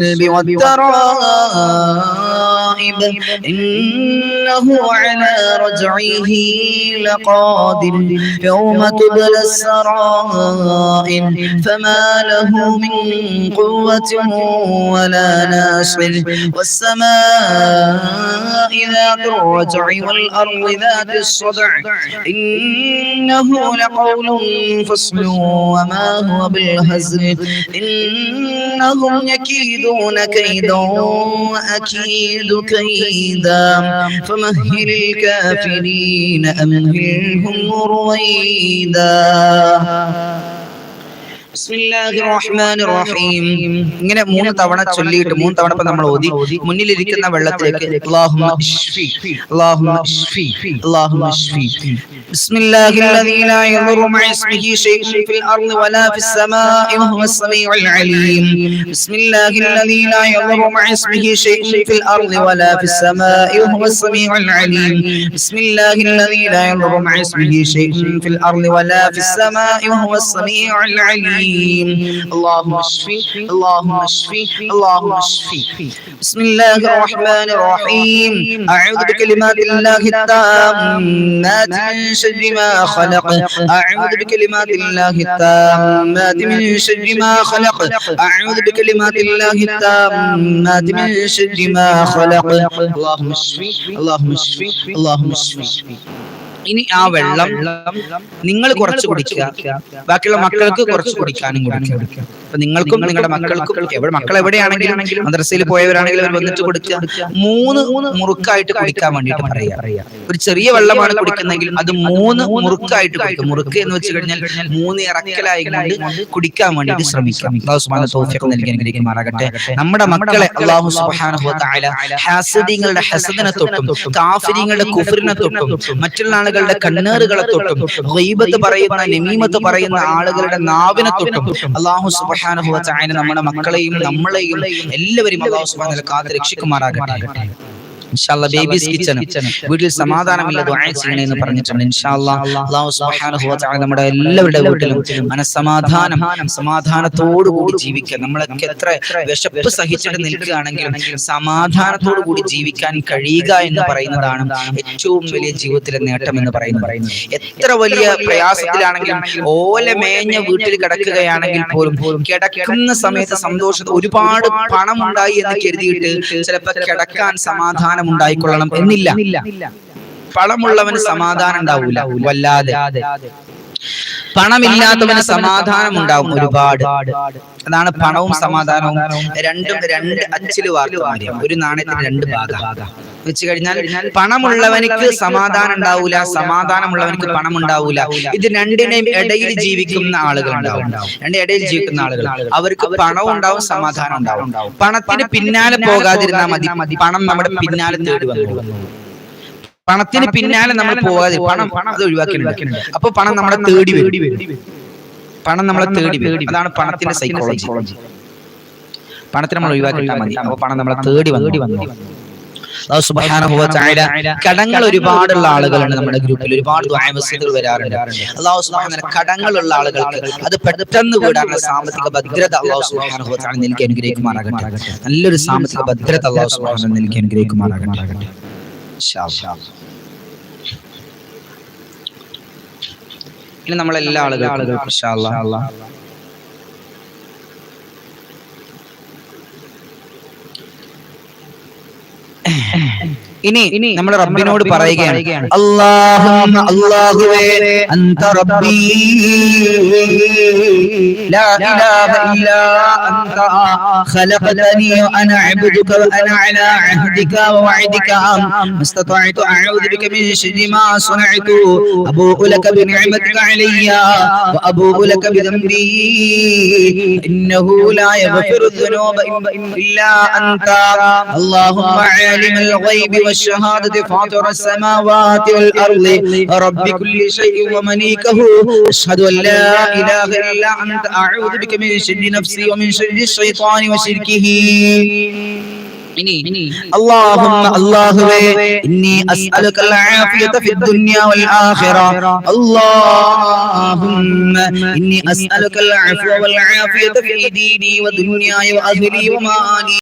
الكلب والتراب والترائب إنه على رجعه لقادر. يوم تبلى السرائر فما له من قوة ولا ناصر. والسماء ذات الرجع والأرض ذات الصدع. إنه لقول فصل وما هو بالهزل. إنهم يكيدون كيدا وأكيد كيدا. فمهل الكافرين أمهلهم رويدا. ഇങ്ങനെ മൂന്ന് തവണ ചൊല്ലിയിട്ട് മൂന്ന് തവണ ഇപ്പൊ നമ്മൾ ഓതി മുന്നിലിരിക്കുന്ന വെള്ളത്തിലേക്ക് അല്ലാഹുമ്മ ഇശ്ഫി അല്ലാഹുമ്മ ഇശ്ഫി അല്ലാഹുമ്മ ഇശ്ഫി اسمه شيء ലാ യദുറു ولا ഇസ്മിഹി السماء ഫിൽ السميع വലാ بسم الله الذي സമീഉൽ അലീം. مع اسمه ലാ في മഅ ഇസ്മിഹി في ഫിൽ وهو വലാ العليم بسم الله സമീഉൽ അലീം. يضر مع ലാ شيء في ഇസ്മിഹി ولا ഫിൽ السماء വലാ السميع സമാഇ الرحيم اللهم اشفي اللهم اشفي اللهم اشفي بسم الله الرحمن الرحيم أعوذ بكلمات الله التامات من شر ما خلق أعوذ بكلمات الله التامات من شر ما خلق أعوذ بكلمات الله التامات من شر ما خلق اللهم اشفي اللهم اشفي اللهم اشفي ഇനി ആ വെള്ളം നിങ്ങൾ കുറച്ച് കുടിക്കുക. ബാക്കിയുള്ള മക്കൾക്ക് കുറച്ച് കുടിക്കാനും കൊടുക്കുക. അപ്പൊ നിങ്ങൾക്കും നിങ്ങളുടെ മക്കൾക്കും എവിടെ മക്കൾ എവിടെയാണെങ്കിലും മദ്രസയിൽ പോയവരാണെങ്കിലും അവർ വന്നിട്ട് കൊടുക്കുക. മൂന്ന് മുറുക്കായിട്ട് കുടിക്കാൻ വേണ്ടിയിട്ട് പറയാ. ഒരു ചെറിയ വെള്ളമാണ് കുടിക്കുന്നെങ്കിൽ അത് മൂന്ന് മുറുക്കായിട്ട് കുടിക്കും മുറുക്ക് എന്ന് വെച്ച് കഴിഞ്ഞാൽ മൂന്ന് ഇറക്കലായി കൊണ്ട് കുടിക്കാൻ വേണ്ടിയിട്ട് ശ്രമിക്കാം അള്ളാഹു സുബാന തൗഫീഖ് നൽകി അനുഗ്രഹിക്കുമാറാകട്ടെ നമ്മുടെ മക്കളെ അള്ളാഹു വതആല ഹാസിദീങ്ങളുടെ ഹസദിനെ തൊട്ടും കാഫിരീങ്ങളുടെ കുഫറിനെ തൊട്ടും മറ്റുള്ള ആളുകളുടെ കണ്ണേറുകളെ തൊട്ടും ഹൈബത്ത് പറയുന്ന നമീമത്ത് പറയുന്ന ആളുകളുടെ നാവിനെ തൊട്ടും. അള്ളാഹു സുബ്ഹാനഹു വതആല നമ്മുടെ മക്കളെയും നമ്മളെയും എല്ലാവരും അള്ളാഹു സുബാൻ കാത്ത് രക്ഷിക്കുമാറാകട്ടെ ഇൻഷാല്ല ബേബീസ് കിച്ചൺ വീട്ടിൽ സമാധാനമില്ല ദുആ ചെയ്യണേ എന്ന് പറഞ്ഞിട്ടുണ്ട്. ഇൻഷാല്ല അല്ലാഹു സുബ്ഹാനഹു വ തആല നമ്മുടെ എല്ലാവരുടെ വീട്ടിലും മനസ്സമാധാനം സമാധാനത്തോടു കൂടി ജീവിക്കുക. നമ്മളൊക്കെ എത്ര വിശപ്പ് സഹിച്ചിട്ട് നിൽക്കുകയാണെങ്കിലും സമാധാനത്തോടു കൂടി ജീവിക്കാൻ കഴിയുക എന്ന് പറയുന്നതാണ് ഏറ്റവും വലിയ ജീവിതത്തിലെ നേട്ടം എന്ന് പറയുന്നത്. എത്ര വലിയ പ്രയാസത്തിലാണെങ്കിലും ഓല മേഞ്ഞ വീട്ടിൽ കിടക്കുകയാണെങ്കിൽ പോലും കിടക്കുന്ന സമയത്ത് സന്തോഷത്തിൽ ഒരുപാട് പണം ഉണ്ടായി എന്ന് കരുതിയിട്ട് ചിലപ്പോൾ കിടക്കാൻ സമാധാനം ഉണ്ടായിക്കൊള്ളണം എന്നില്ല. പണമുള്ളവന് സമാധാനം ഉണ്ടാവില്ല വല്ലാതെ. പണമില്ലാത്തവന് സമാധാനം ഉണ്ടാവും ഒരുപാട്. അതാണ് പണവും സമാധാനവും. രണ്ടും രണ്ട് അച്ചിൽ വാർത്ത ഒരു നാണയത്തിന് രണ്ട് ഭാഗം വെച്ച് കഴിഞ്ഞാൽ പണമുള്ളവനിക്ക് സമാധാനം ഉണ്ടാവൂല സമാധാനമുള്ളവനിക്ക് പണം ഉണ്ടാവൂല. ഇത് രണ്ടിനെയും ഇടയിൽ ജീവിക്കുന്ന ആളുകൾ ഉണ്ടാവും. രണ്ട് ഇടയിൽ ജീവിക്കുന്ന ആളുകൾ. അവർക്ക് പണവും ഉണ്ടാവും സമാധാനം ഉണ്ടാവും. പണത്തിന് പിന്നാലെ പോകാതിരുന്നാൽ മതി. പണം നമ്മുടെ പിന്നാലെ തേടി വന്നു പണത്തിന് പിന്നാലെ നമ്മൾ പോകാതെ പണം അത് ഒഴിവാക്കി അപ്പൊ പണം നമ്മളെ തേടി വരും. പണം നമ്മളെ തേടി വരും. അതാണ് പണത്തിന്റെ സൈക്കോളജി പണത്തിന് നമ്മൾ ഒഴിവാക്കിയിട്ടാൽ മതി. അപ്പൊ പണം നമ്മളെ തേടി വന്നു. കടങ്ങൾ ഒരുപാടുള്ള ആളുകളാണ് നമ്മുടെ ഗ്രൂപ്പിൽ. ഒരുപാട് വരാറുണ്ട്. അള്ളാഹു സുബ്ഹാനഹു കടങ്ങളുള്ള ആളുകൾക്ക് അത് പെട്ടെന്ന് വീടാനുള്ള സാമ്പത്തിക ഭദ്രത അള്ളാഹു സുബ്ഹാനഹു എനിക്ക് അനുഗ്രഹിക്കുമാറാകട്ടെ. നല്ലൊരു സാമ്പത്തിക ഭദ്രത അള്ളാഹു സുബ്ഹാനഹു എനിക്ക് അനുഗ്രഹിക്കുമാറാകട്ടെ. ഇനി നമ്മളെല്ലാ ആളുകളും ഇനി നമ്മൾ റബ്ബിനോട് പറയുകയാണ്. അല്ലാഹുമ്മ അല്ലാഹുവേ അൻത റബ്ബീ. ലാ ഇലാഹ ഇല്ലാ അൻത ഖലഖതനി വഅന അബ്ദുക വഅന അലാ അഹ്ദിക വവഅദിക മസ്തതഅതു അഊദു ബിക മിൻ ശർരി മാ സനഅതു അബൂഉ ലക ബിനിഅമതിക അലയ്യ. വഅബൂഉ ലക ബിദംബി ഇന്നഹു ലാ യഗ്ഫിറു ദുനൂബ ഇല്ലാ അൻത അല്ലാഹുമ്മ ആലിമൽ ഗൈബി والشهادة فاطر السماوات والأرض. رب كل شيء ومليكه. أشهد أن لا إله إلا أنت. أعوذ بك من شر نفسي ومن شر الشيطان وشركه. اللهم اللهوے إني أسألك العافية في الدنيا والآخرة. اللهم إني أسألك العفو والعافية في ديني ودنياي وأهلي ومالي.